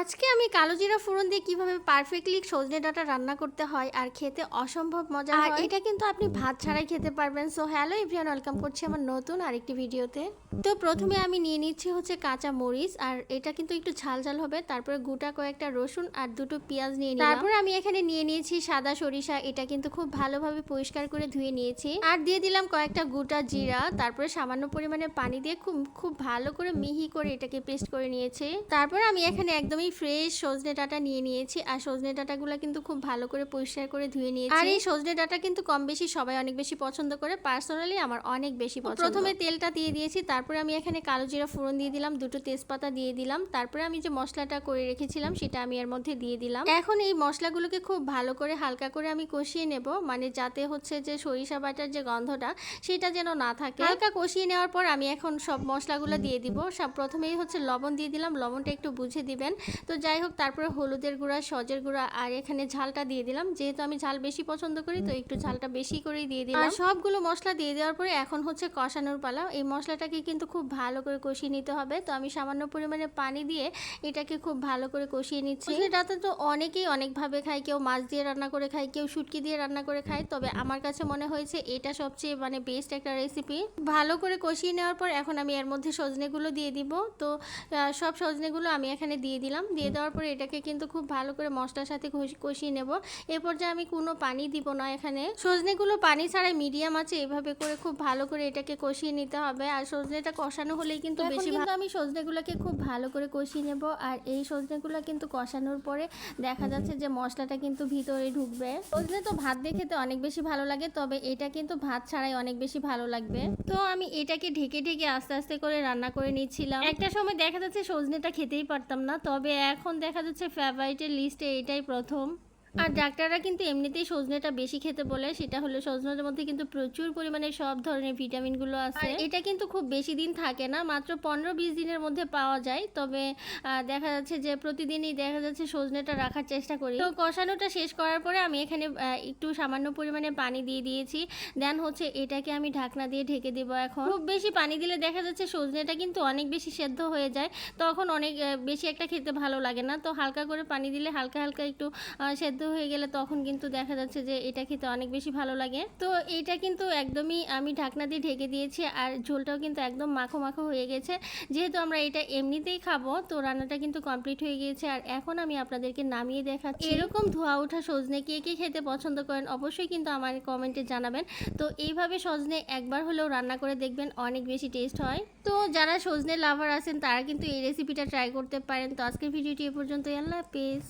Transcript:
আজকে আমি কালো জিরা ফোড়ন দিয়ে কীভাবে পারফেক্টলি সজনে ডাঁটা রান্না করতে হয় আর খেতে অসম্ভব মজা আর এটা কিন্তু আপনি ভাত ছাড়াই খেতে পারবেন। সো হ্যালো এভরিওয়ান ওয়েলকাম করছি আমার নতুন আরেকটি ভিডিওতে। তো প্রথমে আমি নিয়ে নিচ্ছি হচ্ছে কাঁচা মরিচ আর এটা কিন্তু একটু ঝাল ঝাল হবে। তারপরে গোটা কয়েকটা রসুন আর দুটো পেঁয়াজ নিয়ে নিলাম। তারপরে আমি এখানে নিয়ে নিয়েছি সাদা সরিষা এটা কিন্তু খুব ভালোভাবে পরিষ্কার করে ধুয়ে নিয়েছি। আর দিয়ে দিলাম কয়েকটা গোটা জিরা তারপরে সামান্য পরিমাণে পানি দিয়ে খুব খুব ভালো করে মিহি করে এটাকে পেস্ট করে নিয়েছি। তারপর আমি এখানে একদমই ফ্রেশ সজনে ডাটা নিয়ে নিয়েছি। আর সজনে ডাঁটাগুলো কিন্তু খুব ভালো করে পরিষ্কার করে ধুয়ে নিয়েছি। আর এই সজনে ডাঁটা কিন্তু কম বেশি সবাই অনেক বেশি পছন্দ করে। পার্সোনালি আমার অনেক বেশি পছন্দ। প্রথমে তেলটা দিয়ে দিয়েছি তারপরে আমি এখানে কালো জিরা ফোড়ন দিয়ে দিলাম দুটো তেজপাতা দিয়ে দিলাম তারপরে আমি যে মশলাটা করে রেখেছিলাম সেটা আমি এর মধ্যে দিয়ে দিলাম। এখন এই মশলাগুলোকে খুব ভালো করে হালকা করে আমি কষিয়ে নেব মানে যাতে হচ্ছে যে সরিষা বাটার যে গন্ধটা সেটা যেন না থাকে। হালকা কষিয়ে নেওয়ার পর আমি এখন সব মশলাগুলো দিয়ে দিব। সব প্রথমেই হচ্ছে লবণ দিয়ে দিলাম। লবণটা একটু বুঝে দিবেন। তো যাই হোক তারপরে হলুদের গুঁড়া সজের গুঁড়া আর এখানে ঝালটা দিয়ে দিলাম। যেহেতু আমি ঝাল বেশি পছন্দ করি তো একটু ঝালটা বেশি করেই দিয়ে দিলাম। আর সবগুলো মশলা দিয়ে দেওয়ার পরে এখন হচ্ছে কষানোর পালা। এই মশলাটাকে কিন্তু খুব ভালো করে কষিয়ে নিতে হবে। তো আমি সামান্য পরিমাণে পানি দিয়ে এটাকে খুব ভালো করে কষিয়ে নিচ্ছি। এটাতে তো অনেকেই অনেকভাবে খায়। কেউ মাছ দিয়ে রান্না করে খায় কেউ শুটকি দিয়ে রান্না করে খায়। তবে আমার কাছে মনে হয়েছে এটা সবচেয়ে মানে বেস্ট একটা রেসিপি ভালো করে কষিয়ে নেওয়ার পর এখন আমি এর মধ্যে সজনেগুলো দিয়ে দিব। তো সব সজনেগুলো আমি এখানে দিয়ে দিলাম। দিয়ে দেওয়ার পরে এটাকে কিন্তু খুব ভালো করে মশলার সাথে কষিয়ে নেব। এরপর যে আমি কোনো পানি দিব না এখানে। সজনেগুলো পানি ছাড়াই মিডিয়াম আছে এভাবে করে খুব ভালো করে এটাকে কষিয়ে নিতে হবে। আর সজনেটা কষানো হলেই কিন্তু বেশি ভালো আমি সজনেগুলোকে খুব ভালো করে কষিয়ে নেব। আর এই সজনেগুলো কিন্তু কষানোর পরে দেখা যাচ্ছে যে মশলাটা কিন্তু ভিতরে ঢুকবে। সজনে তো ভাত দিয়ে খেতে অনেক বেশি ভালো লাগে তবে এটা কিন্তু ভাত ছাড়াই অনেক বেশি ভালো লাগবে। তো আমি এটাকে ঢেকে ঢেকে আস্তে আস্তে করে রান্না করে নিচ্ছিলাম। একটা সময় দেখা যাচ্ছে সজনেটা খেতেই পারতাম না তবে এখন দেখা যাচ্ছে ফেভারিটের লিস্টে এটাই প্রথম। আর ডাক্তাররা কিন্তু এমনিতেই সজনেটা বেশি খেতে বলে সেটা হলো সজনের মধ্যে কিন্তু প্রচুর পরিমাণে সব ধরনের ভিটামিনগুলো আছে। এটা কিন্তু খুব বেশি দিন থাকে না মাত্র পনেরো বিশ দিনের মধ্যে পাওয়া যায়। তবে দেখা যাচ্ছে যে প্রতিদিনই দেখা যাচ্ছে সজনেটা রাখার চেষ্টা করি। তো কষানোটা শেষ করার পরে আমি এখানে একটু সামান্য পরিমাণে পানি দিয়ে দিয়েছি। দেন হচ্ছে এটাকে আমি ঢাকনা দিয়ে ঢেকে দেবো এখন। খুব বেশি পানি দিলে দেখা যাচ্ছে সজনেটা কিন্তু অনেক বেশি সেদ্ধ হয়ে যায়। তখন অনেক বেশি একটা খেতে ভালো লাগে না। তো হালকা করে পানি দিলে হালকা হালকা একটু আহ, সেদ্ধ হয়ে গেলে তখন কিন্তু দেখা যাচ্ছে যে এটা খেতে অনেক বেশি ভালো লাগে। তো এটা কিন্তু একদমই আমি ঢাকনা দিয়ে ঢেকে দিয়েছি আর ঝোলটাও কিন্তু একদম মাখো মাখো হয়ে গেছে। যেহেতু আমরা এটা এমনিতেই খাব, তো রান্নাটা কিন্তু কমপ্লিট হয়ে গিয়েছে আর এখন আমি আপনাদেরকে নামিয়ে দেখাচ্ছি। এরকম ধোয়া ওঠা সজনে কে কে খেতে পছন্দ করেন অবশ্যই কিন্তু আমার কমেন্টে জানাবেন। তো এইভাবে সজনে একবার হলেও রান্না করে দেখবেন অনেক বেশি টেস্ট হয়। তো যারা সজনে লাভার আছেন তারা কিন্তু এই রেসিপিটা ট্রাই করতে পারেন। তো আজকের ভিডিওটি এ পর্যন্তই। আল্লাহ হাফেজ।